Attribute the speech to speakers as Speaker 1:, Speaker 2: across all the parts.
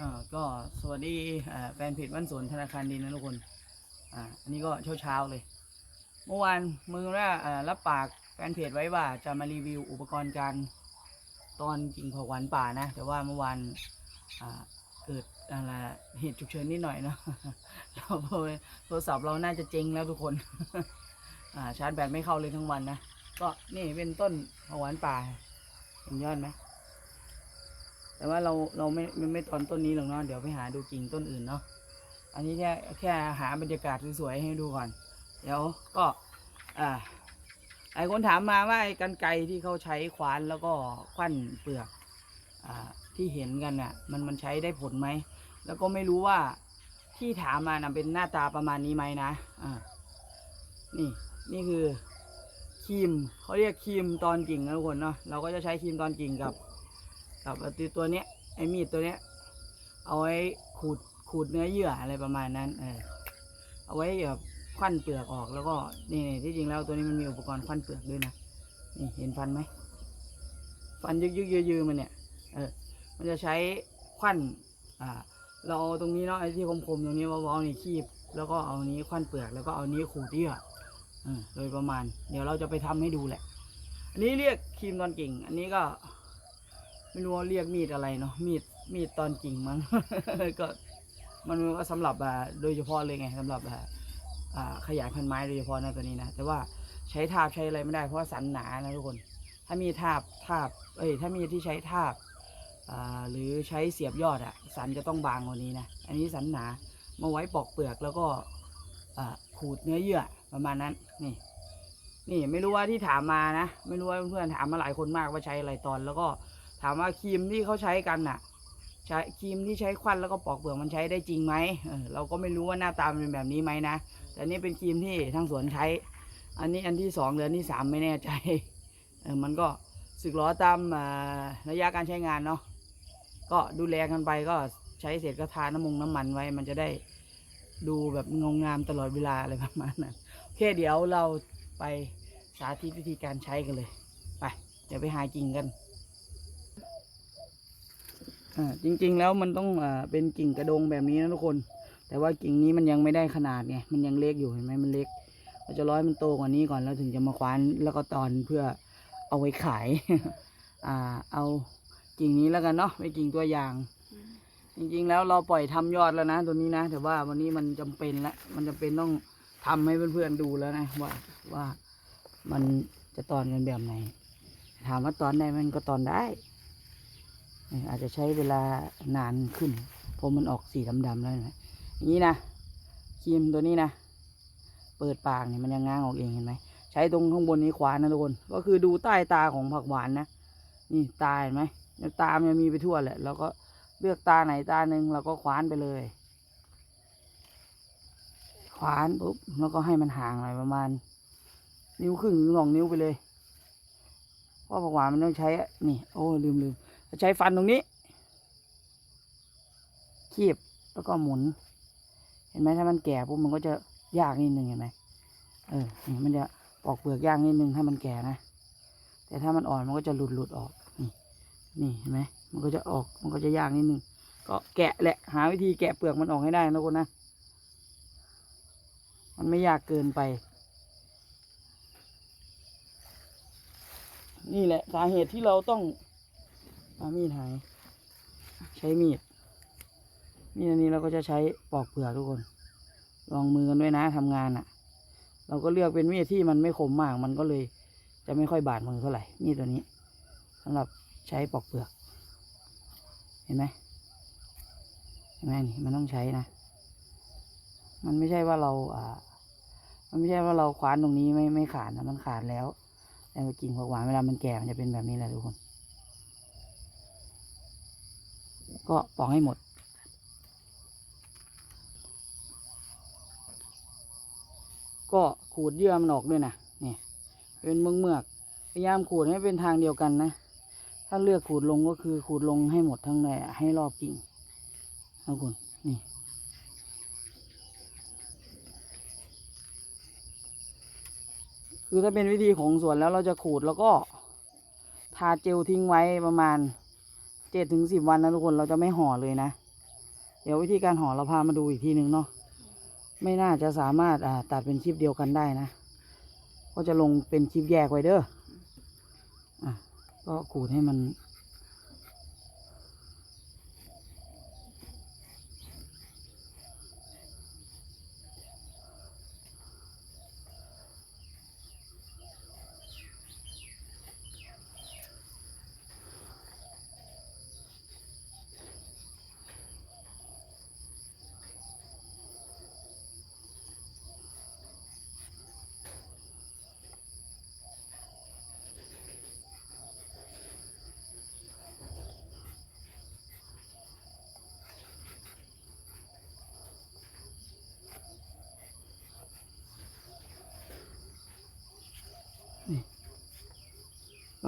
Speaker 1: อ่าก็สวัสดีอ่าแฟนเพจวันสวนธนาคารดินนะทุกคนอ่าอันนี้ก็เช้าเช้าๆเลย เมื่อวานมือว่าอ่ารับปากแฟนเพจไว้ว่าจะมารีวิวอุปกรณ์การตอนกิ่งผักหวานป่านะ แต่ว่าเมื่อวานอ่าเกิดอะไรเหตุฉุกเฉินนิดหน่อยเนาะเราโทรศัพท์เราน่าจะเจ๊งแล้วทุกคนอ่าชาร์จแบตไม่เข้าเลยทั้งวันนะก็นี่เป็นต้นผักหวานป่าเห็นยอดไหม แต่ว่าเราเราไม่ไม่ไม่ตอนต้นนี้หรอกเนาะเดี๋ยวไปหาดูกิ่งต้นอื่นเนาะอันนี้แค่แค่หาบรรยากาศสวยๆให้ดูก่อน เดี๋ยวก็อ่าหลายคนถามมาว่าไอ้กันไกที่เขาใช้ขวานแล้วก็ควันเปลือกอ่าที่เห็นกันน่ะมันมันใช้ได้ผลไหมแล้วก็ไม่รู้ว่าที่ถามมานะเป็นหน้าตาประมาณนี้ไหมนะอ่านี่นี่คือครีมเขาเรียกครีมตอนกิ่งนะทุกคนเนาะเราก็จะใช้ครีมตอนกิ่งกับ กับไอ้ตัวเนี้ยไอ้มีดตัวเนี้ย เอาไว้ขูดขูดเนื้อเยื่ออะไรประมาณนั้น เออ เอาไว้แบบควันเปลือกออกแล้วก็นี่นที่จริงแล้วตัวนี้มันมีอุปกรณ์ควันเปลือกด้วยนะนี่เห็นฟันไหมฟันยึกยึกยือมันเนี่ย เออ มันจะใช้ควันอ่า เราเอาตรงนี้เนาะไอ้ที่คมๆตรงนี้เบาๆนี่คีบ แล้วก็เอานี้ควันเปลือกแล้วก็เอานี้ขูดเยื่อเออโดยประมาณ เดี๋ยวเราจะไปทำให้ดูแหละ อันนี้เรียกครีมตอนกิ่ง อันนี้ก็ ไม่รู้ว่าเรียกมีดอะไรเนาะมีดมีดตอนกิ่งมั้ง ก็มันก็สำหรับอ่าโดยเฉพาะเลยไงสำหรับอ่าอ่าขยายพันธุ์ไม้โดยเฉพาะนะตัวนี้นะแต่ว่าใช้ทาบใช้อะไรไม่ได้เพราะว่าสันหนานะทุกคน ถ้ามีทาบทาบเอ้ยถ้ามีที่ใช้ทาบอ่าหรือใช้เสียบยอดอะสันจะต้องบางกว่านี้นะอันนี้สันหนามาไว้ปอกเปลือกแล้วก็อ่าขูดเนื้อเยื่อประมาณนั้นนี่นี่ไม่รู้ว่าที่ถามมานะ ไม่รู้ว่าเพื่อนๆถามมาหลายคนมากว่าใช้อะไรตอนแล้วก็ ถามว่าครีมที่เขาใช้กันน่ะ ใช้ครีมที่ใช้ควันแล้วก็ปอกเปลือกมันใช้ได้จริงไหมเออเราก็ไม่รู้ว่าหน้าตามันเป็นแบบนี้ไหมนะแต่นี่เป็นครีมที่ทางสวนใช้ อันนี้อันที่สองหรืออันที่สามไม่แน่ใจเออมันก็สึกล้อตามอ่าระยะการใช้งานเนาะก็ดูแลกันไปก็ใช้เสร็จก็ทาน้ำมงน้ำมันไว้ มันจะได้ดูแบบงงงามตลอดเวลาอะไรประมาณนั้นโอเคเดี๋ยวเราไปสาธิตวิธีการใช้กันเลย ไป เดี๋ยวไปหากิงกัน อ่าจริง ๆ แล้วมันต้องอ่าเป็นกิ่งกระดงแบบนี้นะทุกคน แต่ว่ากิ่งนี้มันยังไม่ได้ขนาดไงมันยังเล็กอยู่เห็นไหมมันเล็กเราจะร้อยมันโตกว่านี้ก่อนแล้วถึงจะมาคว้านแล้วก็ตอนเพื่อเอาไว้ขายอ่าเอากิ่งนี้แล้วกันเนาะไปกิ่งตัวอย่าง จริงๆแล้วเราปล่อยทำยอดแล้วนะตัวนี้นะ แต่ว่าวันนี้มันจำเป็นละมันจำเป็นต้องทำให้เพื่อนๆดูแล้วนะว่าว่ามันจะตอนกันแบบไหน ถามว่าตอนได้มันก็ตอนได้ อาจจะใช้เวลานานขึ้นเพราะมันออกสีดำๆแล้วนะอย่างนี้นะครีมตัวนี้นะเปิดปากเนี่ยมันยังง้างออกเองเห็นไหมใช้ตรงข้างบนนี้ขวานนะทุกคน ก็คือดูใต้ตาของผักหวานนะนี่ตาเห็นไหมตามันจะมีไปทั่วแหละเราก็เลือกตาไหนตาหนึ่งเราก็คว้านไปเลยขวานปุ๊บแล้วก็ให้มันห่างหน่อยประมาณ นิ้วครึ่งถึงสองนิ้วไปเลยเพราะผักหวานมันต้องใช้นี่โอ้ลืมลืม ใช้ฟันตรงนี้ คีบแล้วก็หมุน เห็นไหมถ้ามันแก่ปุ๊บมันก็จะยากนิดนึงเห็นไหมเออมันจะปอกเปลือกยากนิดนึงถ้ามันแก่นะ แต่ถ้ามันอ่อนมันก็จะหลุดหลุดออก นี่นี่เห็นไหมมันก็จะออกมันก็จะยากนิดนึงก็แกะแหละ หาวิธีแกะเปลือกมันออกให้ได้นะทุกคนนะ มันไม่ยากเกินไป นี่แหละสาเหตุที่เราต้อง เอามีดหาย ใช้มีด มีดอันนี้เราก็จะใช้ปอกเปลือกทุกคน ลองมือกันด้วยนะทำงานอะ่ะ เราก็เลือกเป็นมีดที่มันไม่คมมาก มันก็เลยจะไม่ค่อยบาดมือเท่าไหร่ มีดตัวนี้สำหรับใช้ปอกเปลือก เห็นไหมเห็นไหมนี่มันต้องใช้นะ มันไม่ใช่ว่าเราอ่ามันไม่ใช่ว่าเราคว้านตรงนี้ไม่ไม่ขาดนะมันขาดแล้วแต่กิ่งผักหวานเวลามันแก่มันจะเป็นแบบนี้แหละทุกคน ก็ปอกให้หมด ก็ขูดเยื่อมันออกด้วยนะนี่เป็นเมือกเมือกพยายามขูดให้เป็นทางเดียวกันนะ ถ้าเลือกขูดลงก็คือขูดลงให้หมดทั้งในให้รอบกิ่งนะคุณนี่คือถ้าเป็นวิธีของสวนแล้วเราจะขูดแล้วก็ทาเจลทิ้งไว้ประมาณ เจ็ดถึงสิบวันนะทุกคนเราจะไม่ห่อเลยนะ เดี๋ยววิธีการห่อเราพามาดูอีกทีหนึ่งเนาะไม่น่าจะสามารถอ่าตัดเป็นคลิปเดียวกันได้นะ ก็จะลงเป็นคลิปแยกไว้เด้ออะก็ขูดให้มัน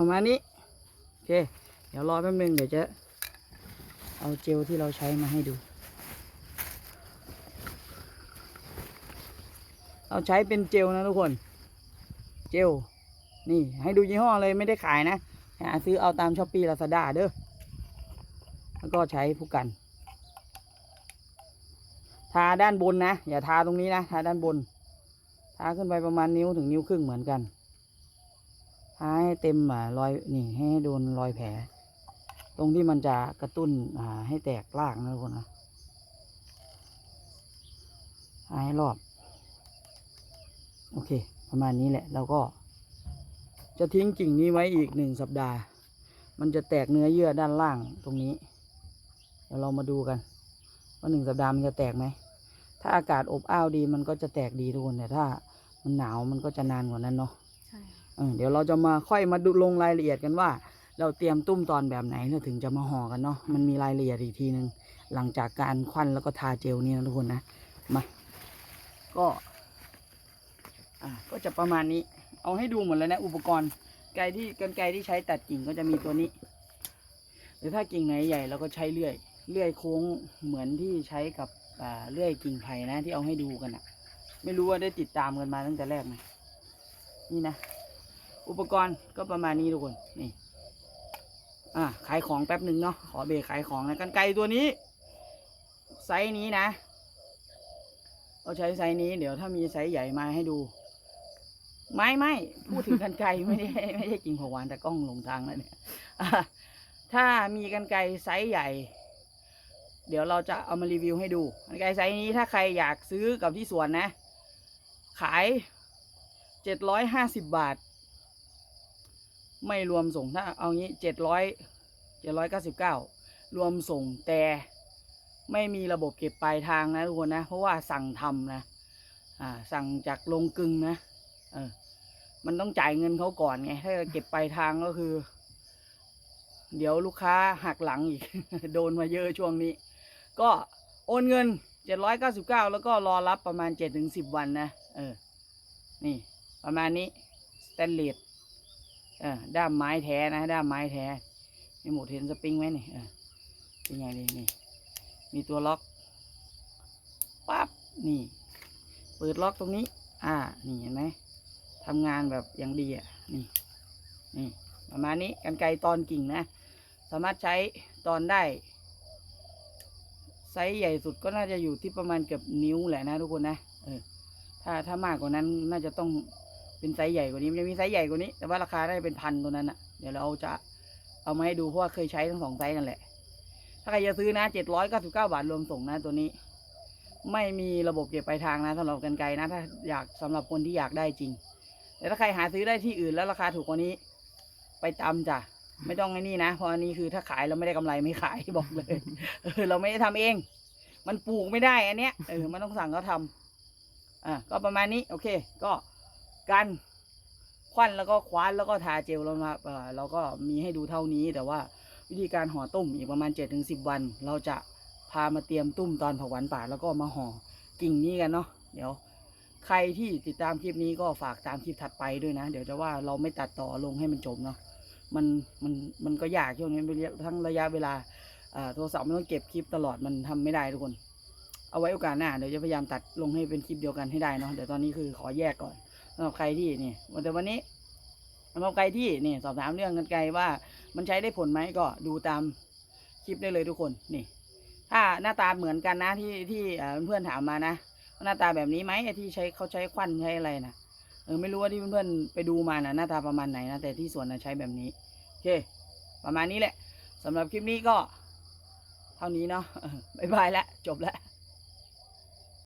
Speaker 1: ประมาณนี้ โอเค เดี๋ยวรอแป๊บนึงเดี๋ยวจะเอาเจลที่เราใช้มาให้ดู เราใช้เป็นเจลนะทุกคน เจล นี่ให้ดูยี่ห้อเลยไม่ได้ขายนะ หาซื้อเอาตามช้อปปี้ลาซาด้าเด้อ แล้วก็ใช้ผู้กัน ทาด้านบนนะ อย่าทาตรงนี้นะ ทาด้านบน ทาขึ้นไปประมาณนิ้วถึงนิ้วครึ่งเหมือนกัน ทาให้เต็มอ่ารอยนี่ให้โดนรอยแผล ตรงที่มันจะกระตุ้นอ่าให้แตกรากนะทุกคนนะทาให้รอบ โอเค ประมาณนี้แหละแล้วก็ จะทิ้งกิ่งนี้ไว้อีกหนึ่งสัปดาห์ มันจะแตกเนื้อเยื่อด้านล่างตรงนี้เดี๋ยวเรามาดูกัน ว่าหนึ่งสัปดาห์มันจะแตกไหมถ้าอากาศอบอ้าวดีมันก็จะแตกดีทุกคนแต่ถ้ามันหนาวมันก็จะนานกว่านั้นเนาะ เดี๋ยวเราจะมาค่อยมาดูลงรายละเอียดกันว่า เราเตรียมตุ้มตอนแบบไหนเราถึงจะมาห่อกันเนาะมันมีรายละเอียดอีกทีหนึ่งหลังจากการควันแล้วก็ทาเจลนี่นะทุกคนนะมาก็อ่าก็จะประมาณนี้ เอาให้ดูหมดแล้วนะ อุปกรณ์ไกลที่กันไกลที่ใช้ตัดกิ่งก็จะมีตัวนี้ หรือถ้ากิ่งไหนใหญ่เราก็ใช้เลื่อยเลื่อยโค้งเหมือนที่ใช้กับเลื่อยกิ่งไผ่นะที่เอาให้ดูกันอะไม่รู้ว่าได้ติดตามกันมาตั้งแต่แรกไหมนี่นะ อุปกรณ์ก็ประมาณนี้ทุกคนนี่อ่าขายของแป๊บหนึ่งเนาะขอเบรกขายของนะกันไกรตัวนี้ ไซส์นี้นะเราใช้ไซส์นี้ เดี๋ยวถ้ามีไซส์ใหญ่มาให้ดู ไม่ไม่พูดถึงกันไกรไม่ได้ไม่ได้กินผักหวานแต่กล้องหลงทางแล้วเนี่ยถ้ามีกันไกรไซส์ใหญ่ เดี๋ยวเราจะเอามารีวิวให้ดูกันไกรไซส์นี้ถ้าใครอยากซื้อกับที่สวนนะ ขายเจ็ดร้อยห้าสิบบาท ไม่รวมส่งถ้าเอางี้เจ็ดร้อยเจ็ดร้อยเก้าสิบเก้ารวมส่งแต่ไม่มีระบบเก็บปลายทางนะทุกคนนะ เพราะว่าสั่งทำนะอ่าสั่งจากโรงกลึงนะเออมันต้องจ่ายเงินเขาก่อนไงถ้าเก็บปลายทางก็คือ เดี๋ยวลูกค้าหักหลังอีก โดนมาเยอะช่วงนี้ ก็โอนเงินเจ็ดร้อยเก้าสิบเก้าแล้วก็รอรับประมาณเจ็ดถึงสิบวันนะ เออ นี่ ประมาณนี้สแตนเลส เออด้ามไม้แท้นะด้ามไม้แท้มีหมดเห็นสปริงไหมนี่เออเป็นไงนี่นี่ มีตัวล็อกปั๊บนี่ เปิดล็อกตรงนี้ อ่า นี่เห็นไหมทำงานแบบอย่างดีอะนี่นี่ประมาณนี้กันไกรตอนกิ่งนะ สามารถใช้ตอนได้ไซส์ใหญ่สุดก็น่าจะอยู่ที่ประมาณเกือบนิ้วแหละนะทุกคนนะเออถ้าถ้ามากกว่านั้นน่าจะต้อง เป็นไซส์ใหญ่กว่านี้มันจะมีไซส์ใหญ่กว่านี้ แต่ว่าราคาได้เป็นพันตัวนั้นอะ เดี๋ยวเราจะเอามาให้ดูเพราะว่าเคยใช้ทั้งสองไซส์นั่นแหละ ถ้าใครจะซื้อนะเจ็ดร้อยเก้าสิบเก้าบาทรวมส่งนะตัวนี้ ไม่มีระบบเก็บปลายทางนะสำหรับกันไกลนะ ถ้าอยากสำหรับคนที่อยากได้จริง แต่ถ้าใครหาซื้อได้ที่อื่นแล้วราคาถูกกว่านี้ ไปตามจ้ะไม่ต้องไอ้นี่นะเพราะอันนี้คือถ้าขายเราไม่ได้กำไรไม่ขายบอกเลยเออเราไม่ได้ทำเอง มันปลูกไม่ได้อันเนี้ยเออมันต้องสั่งเขาทำอะก็ประมาณนี้ โอเค ก็ การควันแล้วก็คว้านแล้วก็ทาเจลแล้วนะครับเราก็มีให้ดูเท่านี้ แต่ว่าวิธีการห่อตุ้มอีกประมาณ7จ็ถึงสิวัน เราจะพามาเตรียมตุ้มตอนผักหวานป่าแล้วก็มาห่อกิ่งนี้กันเนาะเดี๋ยวใครที่ติดตามคลิปนี้ก็ฝากตามคลิปถัดไปด้วยนะ เดี๋ยวจะว่าเราไม่ตัดต่อลงให้มันจบเนาะมันมันมันก็ยากช่วงนี้ทั้งระยะเวลาอ่าโทรศัพท์มันต้องเก็บคลิปตลอดมันทำไม่ได้ทุกคน เอาไว้โอกาสหน้าเดี๋ยวจะพยายามตัดลงให้เป็นคลิปเดียวกันให้ได้เนาะเดี๋ยวตอนนี้คือขอแยกก่อน สำหรับใครที่นี่แต่วันนี้สำหรับใครที่นี่สอบถามเรื่องกันไกลว่า มันใช้ได้ผลไหมก็ดูตามคลิปได้เลยทุกคนนี่ ถ้าหน้าตาเหมือนกันนะที่ที่เพื่อนถามมานะหน้าตาแบบนี้ไหมที่ใช้เขาใช้ควันใช้อะไรนะเออไม่รู้ว่าที่เพื่อนๆไปดูมานะหน้าตาประมาณไหนนะแต่ที่สวนนะใช้แบบนี้โอเค ประมาณนี้แหละสำหรับคลิปนี้ก็ เท่านี้เนาะบ๊ายบายแล้วจบแล้ว